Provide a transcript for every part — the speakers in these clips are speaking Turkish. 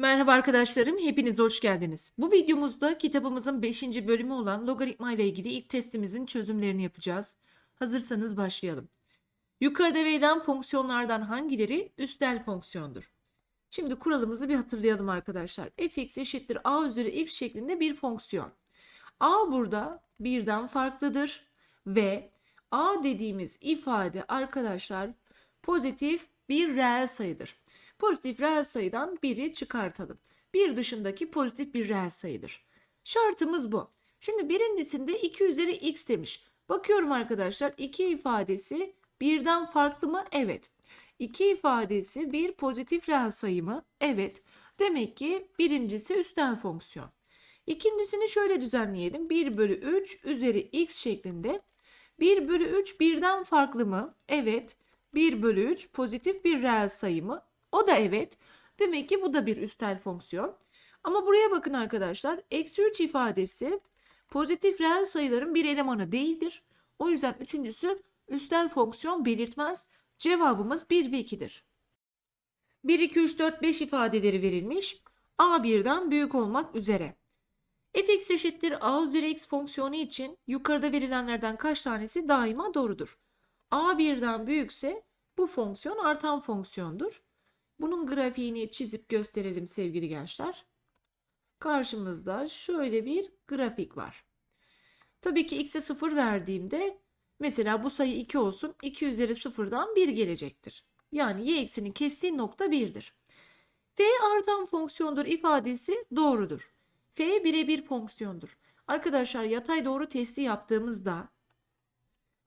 Merhaba arkadaşlarım, hepiniz hoş geldiniz. Bu videomuzda kitabımızın 5. bölümü olan logaritma ile ilgili ilk testimizin çözümlerini yapacağız. Hazırsanız başlayalım. Yukarıda verilen fonksiyonlardan hangileri üstel fonksiyondur? Şimdi kuralımızı bir hatırlayalım arkadaşlar. fx eşittir a üzeri x şeklinde bir fonksiyon. a burada birden farklıdır ve a dediğimiz ifade arkadaşlar pozitif bir reel sayıdır. Pozitif reel sayıdan biri çıkartalım. Bir dışındaki pozitif bir reel sayıdır. Şartımız bu. Şimdi birincisinde 2 üzeri x demiş. Bakıyorum arkadaşlar 2 ifadesi birden farklı mı? Evet. 2 ifadesi bir pozitif reel sayı mı? Evet. Demek ki birincisi üstel fonksiyon. İkincisini şöyle düzenleyelim. 1 bölü 3 üzeri x şeklinde. 1 bölü 3 birden farklı mı? Evet. 1 bölü 3 pozitif bir reel sayı mı? O da evet. Demek ki bu da bir üstel fonksiyon. Ama buraya bakın arkadaşlar. Eksi 3 ifadesi pozitif reel sayıların bir elemanı değildir. O yüzden üçüncüsü üstel fonksiyon belirtmez. Cevabımız 1 ve 2'dir. 1, 2, 3, 4, 5 ifadeleri verilmiş. A birden büyük olmak üzere. fx eşittir a üzeri x fonksiyonu için yukarıda verilenlerden kaç tanesi daima doğrudur? a birden büyükse bu fonksiyon artan fonksiyondur. Bunun grafiğini çizip gösterelim sevgili gençler. Karşımızda şöyle bir grafik var. Tabii ki x'e 0 verdiğimde mesela bu sayı 2 olsun 2 üzeri 0'dan 1 gelecektir. Yani y eksinin kestiği nokta 1'dir. f artan fonksiyondur ifadesi doğrudur. f birebir fonksiyondur. Arkadaşlar yatay doğru testi yaptığımızda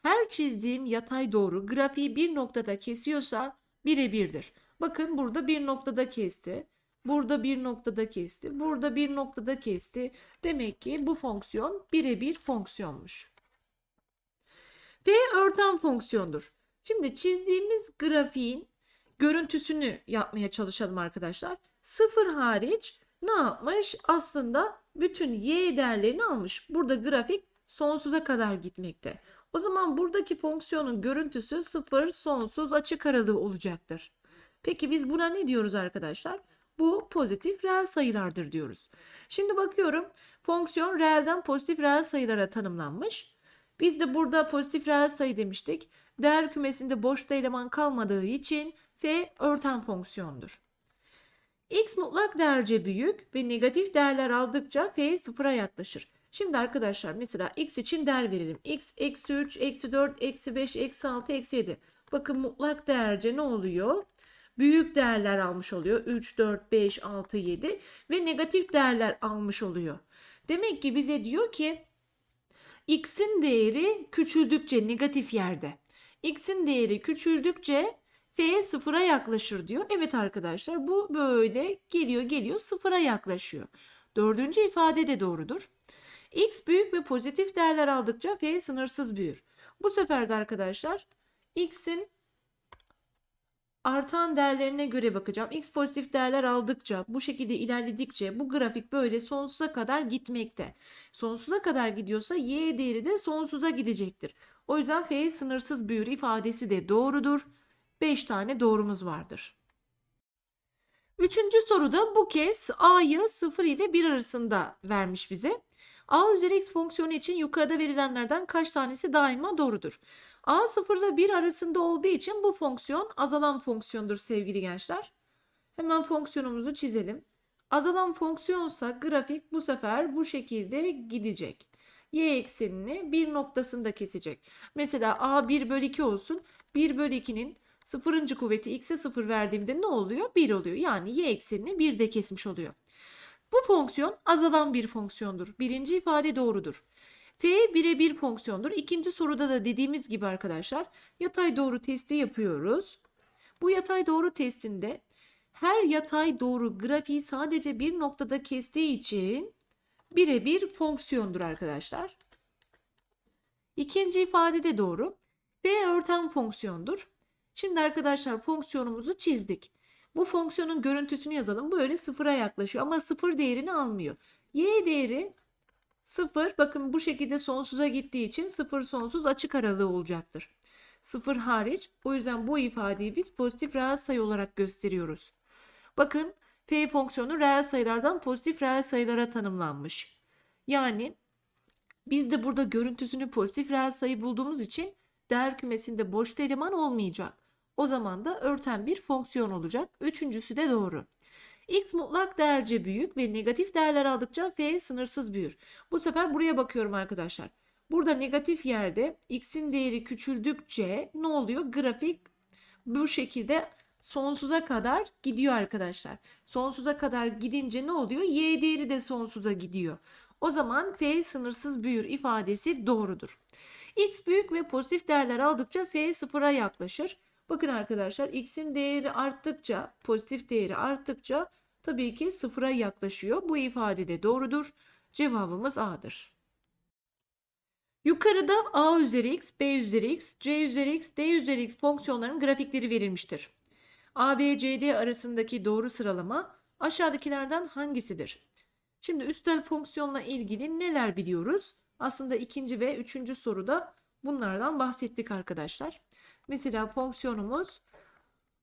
her çizdiğim yatay doğru grafiği bir noktada kesiyorsa birebirdir. Bakın burada bir noktada kesti. Burada bir noktada kesti. Burada bir noktada kesti. Demek ki bu fonksiyon birebir fonksiyonmuş. F örten fonksiyondur. Şimdi çizdiğimiz grafiğin görüntüsünü yapmaya çalışalım arkadaşlar. Sıfır hariç ne yapmış? Aslında bütün y değerlerini almış. Burada grafik sonsuza kadar gitmekte. O zaman buradaki fonksiyonun görüntüsü sıfır sonsuz açık aralığı olacaktır. Peki biz buna ne diyoruz arkadaşlar? Bu pozitif reel sayılardır diyoruz. Şimdi bakıyorum fonksiyon reelden pozitif reel sayılara tanımlanmış. Biz de burada pozitif reel sayı demiştik. Değer kümesinde boşta eleman kalmadığı için f örten fonksiyondur. x mutlak değerce büyük ve negatif değerler aldıkça f sıfıra yaklaşır. Şimdi arkadaşlar mesela x için değer verelim. x eksi 3, eksi 4, eksi 5, eksi 6, eksi 7. Bakın mutlak değerce ne oluyor? Büyük değerler almış oluyor. 3, 4, 5, 6, 7 ve negatif değerler almış oluyor. Demek ki bize diyor ki x'in değeri küçüldükçe negatif yerde. x'in değeri küçüldükçe f sıfıra yaklaşır diyor. Evet arkadaşlar bu böyle geliyor geliyor sıfıra yaklaşıyor. Dördüncü ifade de doğrudur. x büyük ve pozitif değerler aldıkça f sınırsız büyür. Bu sefer de arkadaşlar x'in artan değerlerine göre bakacağım. X pozitif değerler aldıkça, bu şekilde ilerledikçe bu grafik böyle sonsuza kadar gitmekte. Sonsuza kadar gidiyorsa y değeri de sonsuza gidecektir. O yüzden f sınırsız büyür ifadesi de doğrudur. 5 tane doğrumuz vardır. Üçüncü soruda bu kez a'yı 0 ile 1 arasında vermiş bize. a üzeri x fonksiyonu için yukarıda verilenlerden kaç tanesi daima doğrudur? A 0 ile 1 arasında olduğu için bu fonksiyon azalan fonksiyondur sevgili gençler. Hemen fonksiyonumuzu çizelim. Azalan fonksiyonsa grafik bu sefer bu şekilde gidecek. Y eksenini bir noktasında kesecek. Mesela A 1 bölü 2 olsun. 1 bölü 2'nin sıfırıncı kuvveti x'e 0 verdiğimde ne oluyor? 1 oluyor. Yani y eksenini 1 de kesmiş oluyor. Bu fonksiyon azalan bir fonksiyondur. Birinci ifade doğrudur. F birebir fonksiyondur. İkinci soruda da dediğimiz gibi arkadaşlar yatay doğru testi yapıyoruz. Bu yatay doğru testinde her yatay doğru grafiği sadece bir noktada kestiği için birebir fonksiyondur arkadaşlar. İkinci ifade de doğru. F örten fonksiyondur. Şimdi arkadaşlar fonksiyonumuzu çizdik. Bu fonksiyonun görüntüsünü yazalım. Böyle sıfıra yaklaşıyor ama sıfır değerini almıyor. Y değeri 0 bakın bu şekilde sonsuza gittiği için 0 sonsuz açık aralığı olacaktır. 0 hariç o yüzden bu ifadeyi biz pozitif reel sayı olarak gösteriyoruz. Bakın f fonksiyonu reel sayılardan pozitif reel sayılara tanımlanmış. Yani biz de burada görüntüsünü pozitif reel sayı bulduğumuz için değer kümesinde boşta eleman olmayacak. O zaman da örten bir fonksiyon olacak. Üçüncüsü de doğru. X mutlak değerce büyük ve negatif değerler aldıkça f sınırsız büyür. Bu sefer buraya bakıyorum arkadaşlar. Burada negatif yerde x'in değeri küçüldükçe ne oluyor? Grafik bu şekilde sonsuza kadar gidiyor arkadaşlar. Sonsuza kadar gidince ne oluyor? Y değeri de sonsuza gidiyor. O zaman f sınırsız büyür ifadesi doğrudur. X büyük ve pozitif değerler aldıkça f sıfıra yaklaşır. Bakın arkadaşlar x'in değeri arttıkça, pozitif değeri arttıkça tabii ki sıfıra yaklaşıyor. Bu ifade de doğrudur. Cevabımız A'dır. Yukarıda a üzeri x, b üzeri x, c üzeri x, d üzeri x fonksiyonların grafikleri verilmiştir. a, b, c, d arasındaki doğru sıralama aşağıdakilerden hangisidir? Şimdi üstel fonksiyonla ilgili neler biliyoruz? Aslında ikinci ve üçüncü soruda bunlardan bahsettik arkadaşlar. Mesela fonksiyonumuz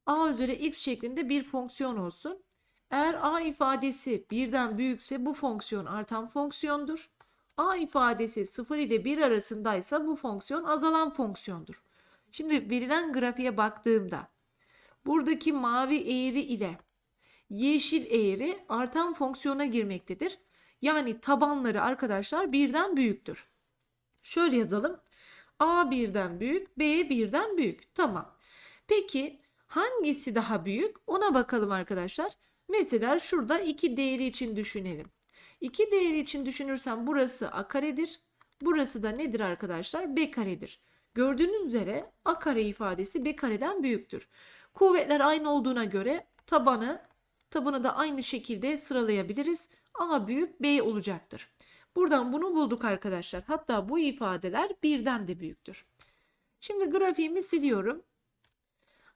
a üzeri x şeklinde bir fonksiyon olsun. Eğer a ifadesi birden büyükse bu fonksiyon artan fonksiyondur. A ifadesi 0 ile 1 arasındaysa bu fonksiyon azalan fonksiyondur. Şimdi verilen grafiğe baktığımda buradaki mavi eğri ile yeşil eğri artan fonksiyona girmektedir. Yani tabanları arkadaşlar birden büyüktür. Şöyle yazalım. A birden büyük, B birden büyük. Tamam. Peki hangisi daha büyük? Ona bakalım arkadaşlar. Mesela şurada 2 değeri için düşünelim. 2 değeri için düşünürsem burası a karedir. Burası da nedir arkadaşlar? b karedir. Gördüğünüz üzere a kare ifadesi b kareden büyüktür. Kuvvetler aynı olduğuna göre tabanı tabanı da aynı şekilde sıralayabiliriz. a büyük b olacaktır. Buradan bunu bulduk arkadaşlar. Hatta bu ifadeler birden de büyüktür. Şimdi grafiğimi siliyorum.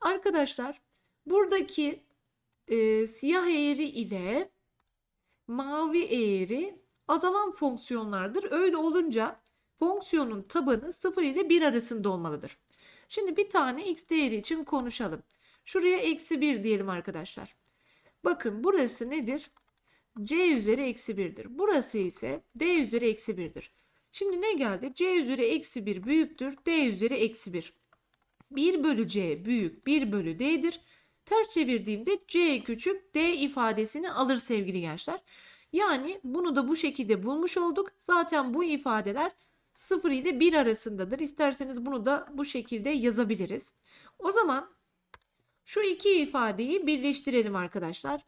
Arkadaşlar buradaki e, siyah eğri ile mavi eğri azalan fonksiyonlardır. Öyle olunca fonksiyonun tabanı 0 ile 1 arasında olmalıdır. Şimdi bir tane x değeri için konuşalım. Şuraya eksi 1 diyelim arkadaşlar. Bakın burası nedir? C üzeri eksi 1'dir. Burası ise d üzeri eksi 1'dir. Şimdi ne geldi? c üzeri eksi 1 büyüktür. d üzeri eksi 1. 1 bölü c büyük 1 bölü d'dir. Ters çevirdiğimde c küçük d ifadesini alır sevgili gençler. Yani bunu da bu şekilde bulmuş olduk. Zaten bu ifadeler 0 ile 1 arasındadır. İsterseniz bunu da bu şekilde yazabiliriz. O zaman şu iki ifadeyi birleştirelim arkadaşlar.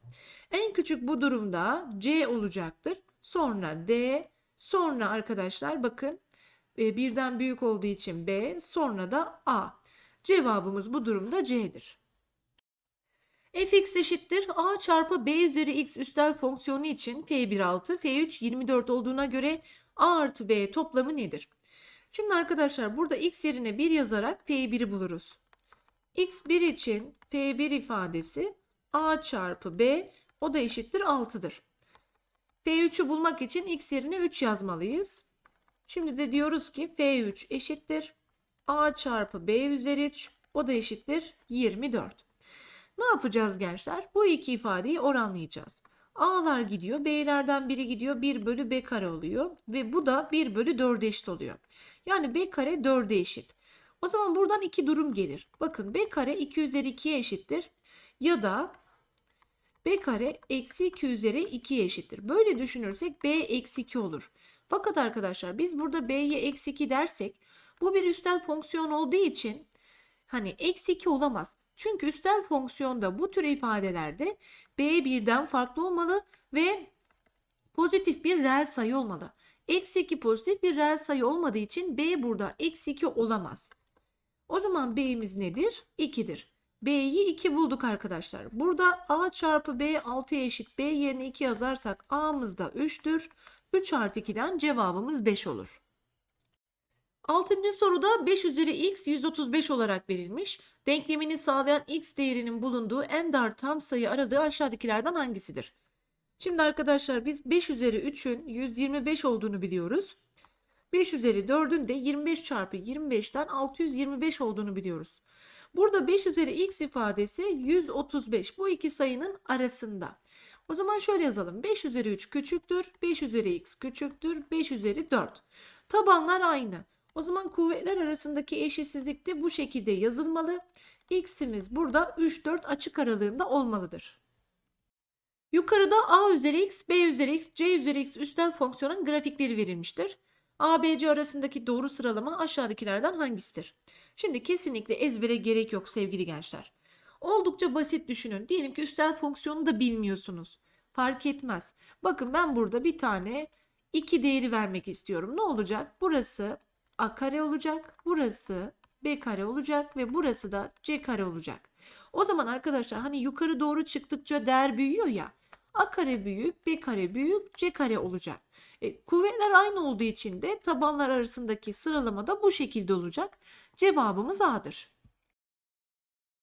En küçük bu durumda c olacaktır. Sonra d, sonra arkadaşlar bakın e, birden büyük olduğu için b, sonra da a. Cevabımız bu durumda c'dir fx eşittir a çarpı b üzeri x üstel fonksiyonu için f1 6, f3 24 olduğuna göre a artı b toplamı nedir? Şimdi arkadaşlar burada x yerine 1 yazarak f1'i buluruz. X1 için f1 ifadesi a çarpı b o da eşittir 6'dır. f3'ü bulmak için x yerine 3 yazmalıyız. Şimdi de diyoruz ki f3 eşittir a çarpı b üzeri 3 o da eşittir 24. Ne yapacağız gençler? Bu iki ifadeyi oranlayacağız. A'lar gidiyor. B'lerden biri gidiyor. 1 bölü B kare oluyor. Ve bu da 1 bölü 4'e eşit oluyor. Yani B kare 4'e eşit. O zaman buradan iki durum gelir. Bakın B kare 2 üzeri 2'ye eşittir. Ya da B kare eksi 2 üzeri 2'ye eşittir. Böyle düşünürsek B eksi 2 olur. Fakat arkadaşlar biz burada B'ye eksi 2 dersek bu bir üstel fonksiyon olduğu için hani eksi 2 olamaz. Çünkü üstel fonksiyonda bu tür ifadelerde b birden farklı olmalı ve pozitif bir reel sayı olmalı. Eksi 2 pozitif bir reel sayı olmadığı için b burada eksi 2 olamaz. O zaman b'miz nedir? 2'dir. b'yi 2 bulduk arkadaşlar. Burada a çarpı b 6'ya eşit. b yerine 2 yazarsak a'mız da 3'tür. 3 artı 2'den cevabımız 5 olur. Altıncı soruda 5 üzeri x 135 olarak verilmiş. Denklemini sağlayan x değerinin bulunduğu en dar tam sayı aradığı aşağıdakilerden hangisidir? Şimdi arkadaşlar biz 5 üzeri 3'ün 125 olduğunu biliyoruz. 5 üzeri 4'ün de 25 çarpı 25'ten 625 olduğunu biliyoruz. Burada 5 üzeri x ifadesi 135 bu iki sayının arasında. O zaman şöyle yazalım. 5 üzeri 3 küçüktür. 5 üzeri x küçüktür. 5 üzeri 4. Tabanlar aynı. O zaman kuvvetler arasındaki eşitsizlik de bu şekilde yazılmalı. X'imiz burada 3, 4 açık aralığında olmalıdır. Yukarıda a üzeri x, b üzeri x, c üzeri x üstel fonksiyonun grafikleri verilmiştir. A, B, C arasındaki doğru sıralama aşağıdakilerden hangisidir? Şimdi kesinlikle ezbere gerek yok sevgili gençler. Oldukça basit düşünün. Diyelim ki üstel fonksiyonu da bilmiyorsunuz. Fark etmez. Bakın ben burada bir tane 2 değeri vermek istiyorum. Ne olacak? Burası a kare olacak. Burası b kare olacak ve burası da c kare olacak. O zaman arkadaşlar hani yukarı doğru çıktıkça değer büyüyor ya. A kare büyük, B kare büyük, C kare olacak. E, kuvvetler aynı olduğu için de tabanlar arasındaki sıralama da bu şekilde olacak. Cevabımız A'dır.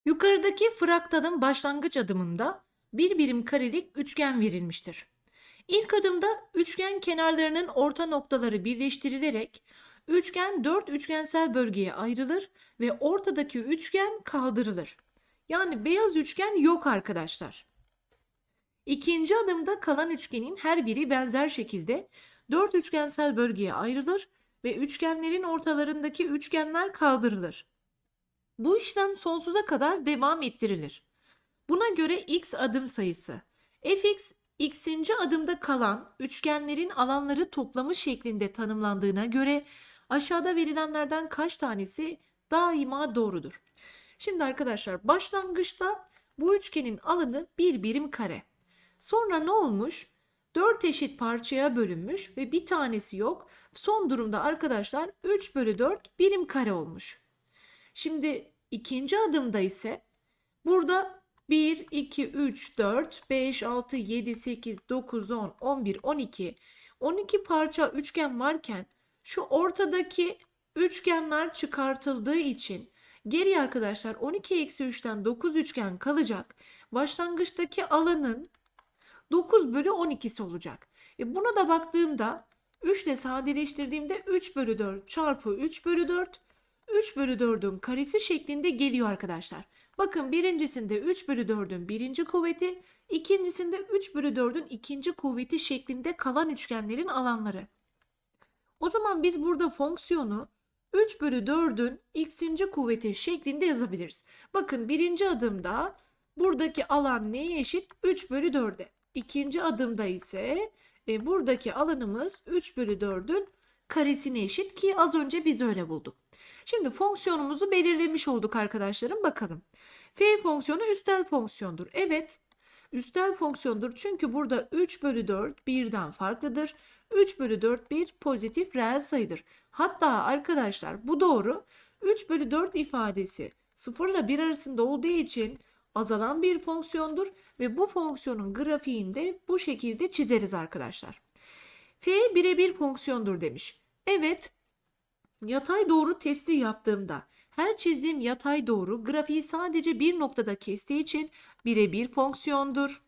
Yukarıdaki fraktalın başlangıç adımında bir birim karelik üçgen verilmiştir. İlk adımda üçgen kenarlarının orta noktaları birleştirilerek üçgen dört üçgensel bölgeye ayrılır ve ortadaki üçgen kaldırılır. Yani beyaz üçgen yok arkadaşlar. İkinci adımda kalan üçgenin her biri benzer şekilde dört üçgensel bölgeye ayrılır ve üçgenlerin ortalarındaki üçgenler kaldırılır. Bu işlem sonsuza kadar devam ettirilir. Buna göre x adım sayısı. fx x'inci adımda kalan üçgenlerin alanları toplamı şeklinde tanımlandığına göre aşağıda verilenlerden kaç tanesi daima doğrudur? Şimdi arkadaşlar başlangıçta bu üçgenin alanı bir birim kare. Sonra ne olmuş? 4 eşit parçaya bölünmüş ve bir tanesi yok. Son durumda arkadaşlar 3 bölü 4 birim kare olmuş. Şimdi ikinci adımda ise burada 1, 2, 3, 4, 5, 6, 7, 8, 9, 10, 11, 12, 12 parça üçgen varken şu ortadaki üçgenler çıkartıldığı için geriye arkadaşlar 12 eksi 3'ten 9 üçgen kalacak. Başlangıçtaki alanın 9 bölü 12'si olacak. E buna da baktığımda 3 ile sadeleştirdiğimde 3 bölü 4 çarpı 3 bölü 4 3 bölü 4'ün karesi şeklinde geliyor arkadaşlar. Bakın birincisinde 3 bölü 4'ün birinci kuvveti, ikincisinde 3 bölü 4'ün ikinci kuvveti şeklinde kalan üçgenlerin alanları. O zaman biz burada fonksiyonu 3 bölü 4'ün x'inci kuvveti şeklinde yazabiliriz. Bakın birinci adımda buradaki alan neye eşit? 3 bölü 4'e. İkinci adımda ise e, buradaki alanımız 3 bölü 4'ün karesine eşit ki az önce biz öyle bulduk. Şimdi fonksiyonumuzu belirlemiş olduk arkadaşlarım bakalım. F fonksiyonu üstel fonksiyondur. Evet üstel fonksiyondur çünkü burada 3 bölü 4 birden farklıdır. 3 bölü 4 bir pozitif reel sayıdır. Hatta arkadaşlar bu doğru 3 bölü 4 ifadesi 0 ile 1 arasında olduğu için azalan bir fonksiyondur ve bu fonksiyonun grafiğini de bu şekilde çizeriz arkadaşlar. F birebir fonksiyondur demiş. Evet yatay doğru testi yaptığımda her çizdiğim yatay doğru grafiği sadece bir noktada kestiği için birebir fonksiyondur.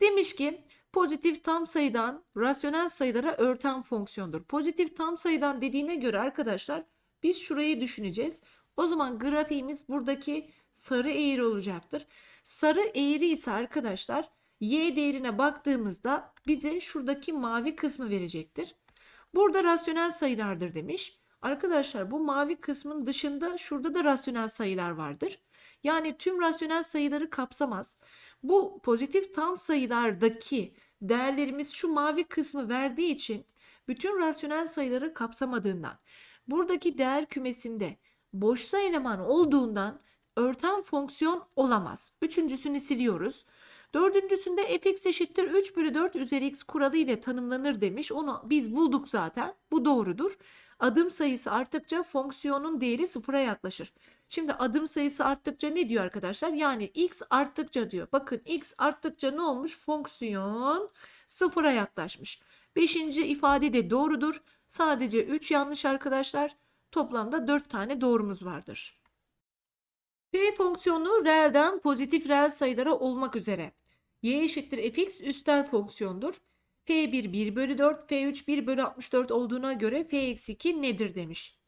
Demiş ki pozitif tam sayıdan rasyonel sayılara örten fonksiyondur. Pozitif tam sayıdan dediğine göre arkadaşlar biz şurayı düşüneceğiz. O zaman grafiğimiz buradaki sarı eğri olacaktır. Sarı eğri ise arkadaşlar y değerine baktığımızda bize şuradaki mavi kısmı verecektir. Burada rasyonel sayılardır demiş. Arkadaşlar bu mavi kısmın dışında şurada da rasyonel sayılar vardır. Yani tüm rasyonel sayıları kapsamaz. Bu pozitif tam sayılardaki değerlerimiz şu mavi kısmı verdiği için bütün rasyonel sayıları kapsamadığından buradaki değer kümesinde boşta eleman olduğundan örten fonksiyon olamaz. Üçüncüsünü siliyoruz. Dördüncüsünde fx eşittir 3 bölü 4 üzeri x kuralı ile tanımlanır demiş. Onu biz bulduk zaten. Bu doğrudur. Adım sayısı arttıkça fonksiyonun değeri sıfıra yaklaşır. Şimdi adım sayısı arttıkça ne diyor arkadaşlar? Yani x arttıkça diyor. Bakın x arttıkça ne olmuş? Fonksiyon sıfıra yaklaşmış. Beşinci ifade de doğrudur. Sadece 3 yanlış arkadaşlar. Toplamda 4 tane doğrumuz vardır. P fonksiyonu reelden pozitif reel sayılara olmak üzere. Y eşittir fx üstel fonksiyondur. F1 1 bölü 4, F3 1 bölü 64 olduğuna göre F-2 nedir demiş.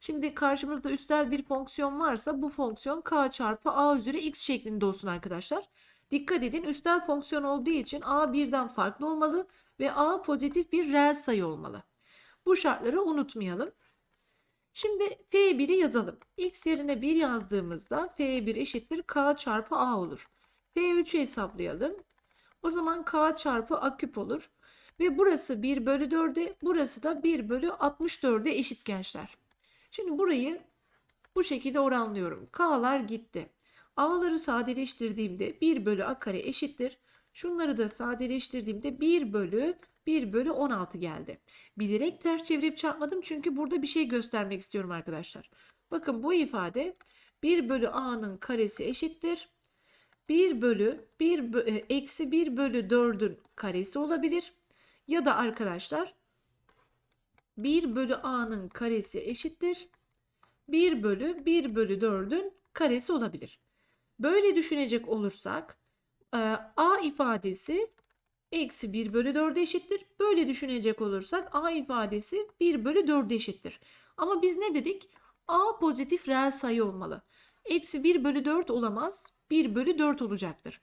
Şimdi karşımızda üstel bir fonksiyon varsa bu fonksiyon k çarpı a üzeri x şeklinde olsun arkadaşlar. Dikkat edin üstel fonksiyon olduğu için a birden farklı olmalı ve a pozitif bir reel sayı olmalı. Bu şartları unutmayalım. Şimdi f1'i yazalım. x yerine 1 yazdığımızda f1 eşittir k çarpı a olur. f3'ü hesaplayalım. O zaman k çarpı a küp olur. Ve burası 1 bölü 4'e, burası da 1 bölü 64'e eşit gençler. Şimdi burayı bu şekilde oranlıyorum. K'lar gitti. A'ları sadeleştirdiğimde 1 bölü a kare eşittir. Şunları da sadeleştirdiğimde 1 bölü 1 bölü 16 geldi. Bilerek ters çevirip çarpmadım çünkü burada bir şey göstermek istiyorum arkadaşlar. Bakın bu ifade 1 bölü a'nın karesi eşittir. 1 bölü 1 bö- e, eksi 1 bölü 4'ün karesi olabilir. Ya da arkadaşlar 1 bölü a'nın karesi eşittir. 1 bölü 1 bölü 4'ün karesi olabilir. Böyle düşünecek olursak e, a ifadesi eksi 1 bölü 4'e eşittir. Böyle düşünecek olursak a ifadesi 1 bölü 4'e eşittir. Ama biz ne dedik? a pozitif reel sayı olmalı. Eksi 1 bölü 4 olamaz. 1 bölü 4 olacaktır.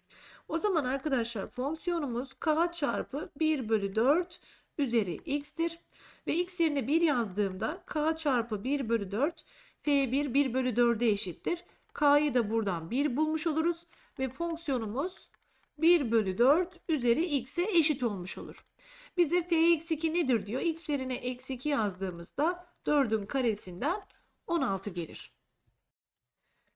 O zaman arkadaşlar fonksiyonumuz k çarpı 1 bölü 4 üzeri x'tir. Ve x yerine 1 yazdığımda k çarpı 1 bölü 4 f1 1 bölü 4'e eşittir. k'yı da buradan 1 bulmuş oluruz. Ve fonksiyonumuz 1 bölü 4 üzeri x'e eşit olmuş olur. Bize f eksi 2 nedir diyor. x yerine eksi 2 yazdığımızda 4'ün karesinden 16 gelir.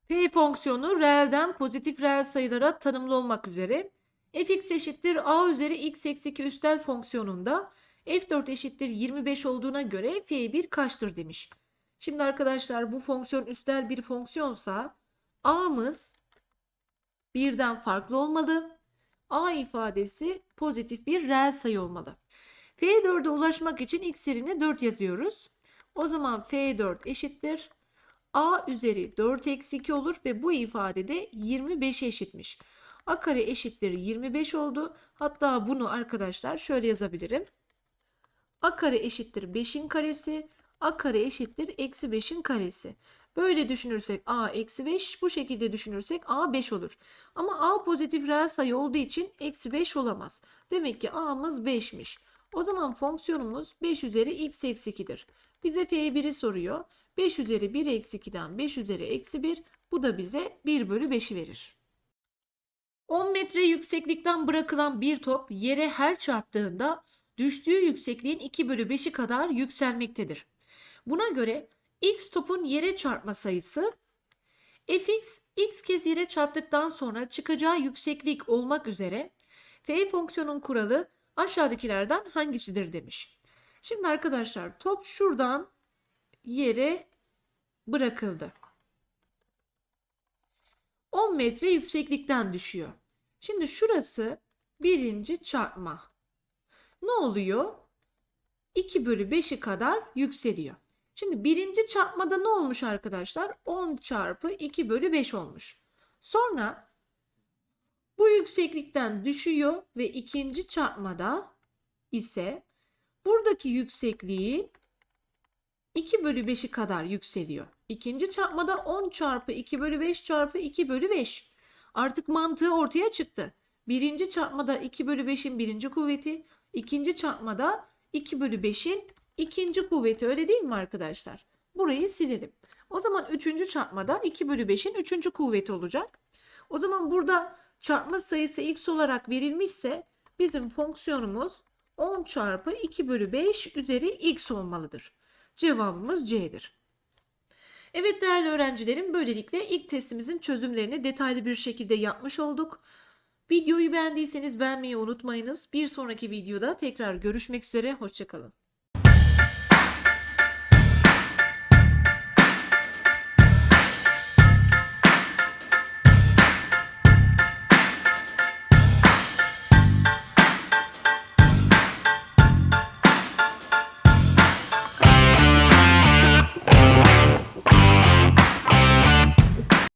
P fonksiyonu reelden pozitif reel sayılara tanımlı olmak üzere fx eşittir a üzeri x eksi 2 üstel fonksiyonunda f4 eşittir 25 olduğuna göre f1 kaçtır demiş. Şimdi arkadaşlar bu fonksiyon üstel bir fonksiyonsa a'mız birden farklı olmalı. A ifadesi pozitif bir reel sayı olmalı. F4'e ulaşmak için x yerine 4 yazıyoruz. O zaman F4 eşittir. A üzeri 4 eksi 2 olur ve bu ifadede 25'e eşitmiş. A kare eşittir 25 oldu. Hatta bunu arkadaşlar şöyle yazabilirim. A kare eşittir 5'in karesi. A kare eşittir eksi 5'in karesi. Böyle düşünürsek A eksi 5 bu şekilde düşünürsek A 5 olur. Ama A pozitif reel sayı olduğu için eksi 5 olamaz. Demek ki A'mız 5'miş. O zaman fonksiyonumuz 5 üzeri x eksi 2'dir. Bize F1'i soruyor. 5 üzeri 1 eksi 2'den 5 üzeri eksi 1 bu da bize 1 bölü 5'i verir. 10 metre yükseklikten bırakılan bir top yere her çarptığında düştüğü yüksekliğin 2 bölü 5'i kadar yükselmektedir. Buna göre x topun yere çarpma sayısı fx x kez yere çarptıktan sonra çıkacağı yükseklik olmak üzere f fonksiyonun kuralı aşağıdakilerden hangisidir demiş. Şimdi arkadaşlar top şuradan yere bırakıldı. 10 metre yükseklikten düşüyor. Şimdi şurası birinci çarpma. Ne oluyor? 2 bölü 5'i kadar yükseliyor. Şimdi birinci çarpmada ne olmuş arkadaşlar? 10 çarpı 2 bölü 5 olmuş. Sonra bu yükseklikten düşüyor ve ikinci çarpmada ise buradaki yüksekliğin 2 bölü 5'i kadar yükseliyor. İkinci çarpmada 10 çarpı 2 bölü 5 çarpı 2 bölü 5. Artık mantığı ortaya çıktı. Birinci çarpmada 2 bölü 5'in birinci kuvveti, ikinci çarpmada 2 bölü 5'in ikinci kuvveti öyle değil mi arkadaşlar? Burayı silelim. O zaman üçüncü çarpmada 2 bölü 5'in üçüncü kuvveti olacak. O zaman burada çarpma sayısı x olarak verilmişse bizim fonksiyonumuz 10 çarpı 2 bölü 5 üzeri x olmalıdır. Cevabımız C'dir. Evet değerli öğrencilerim böylelikle ilk testimizin çözümlerini detaylı bir şekilde yapmış olduk. Videoyu beğendiyseniz beğenmeyi unutmayınız. Bir sonraki videoda tekrar görüşmek üzere. Hoşçakalın.